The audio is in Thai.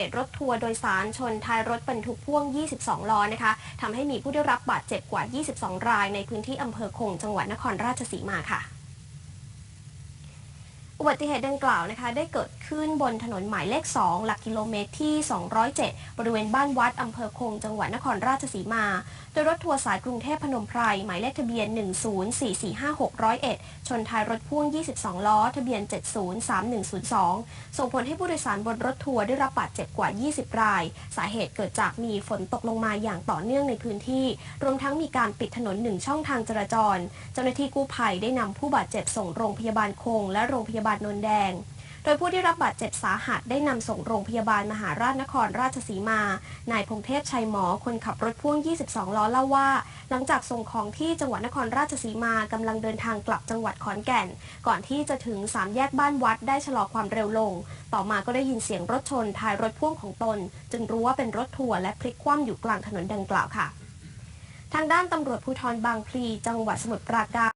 เหตุรถทัวร์โดยสารชนท้ายรถบรรทุกพ่วง 22 ล้อนะคะทำให้มีผู้ได้รับบาดเจ็บกว่า 22 รายในพื้นที่อำเภอคงจังหวัดนครราชสีมาค่ะ อุบัติเหตุดังกล่าวนะคะ ได้เกิดขึ้นบนถนนหมายเลข 2 หลักกิโลเมตรที่ 207 บริเวณบ้านวัดอำเภอคงจังหวัดนครราชสีมา โดยรถทัวร์สายกรุงเทพพนมไพรหมายเลขทะเบียน 10445 601 ชนท้ายรถพ่วง 22 ล้อ ทะเบียน 703102 ส่งผลให้ผู้โดยสารบนรถทัวร์ได้รับบาดเจ็บกว่า 20 ราย สาเหตุเกิดจากมีฝนตกลงมาอย่างต่อเนื่องในพื้นที่ รวมทั้งมีการปิดถนนหนึ่งช่องทางจราจร เจ้าหน้าที่กู้ภัยได้นำผู้บาดเจ็บส่งโรงพยาบาลคงและโรงพยาบาลาลนนแดง โดยผู้ที่รับบาดเจ็บสาหัสได้นำส่งโรงพยาบาลมหาราชนครราชสีมา นายพงเทพชัยหมอคนขับรถพ่วง 22 ล้อเล่าว่า หลังจากส่งของที่จังหวัดนครราชสีมากำลังเดินทางกลับจังหวัดขอนแก่น ก่อนที่จะถึงสามแยกบ้านวัดได้ชะลอความเร็วลง ต่อมาก็ได้ยินเสียงรถชนท้ายรถพ่วงของตน จึงรู้ว่าเป็นรถทัวร์และพลิกคว่ำอยู่กลางถนนดังกล่าวค่ะทางด้านตำรวจภูธรบางพลี จังหวัดสมุทรปราการ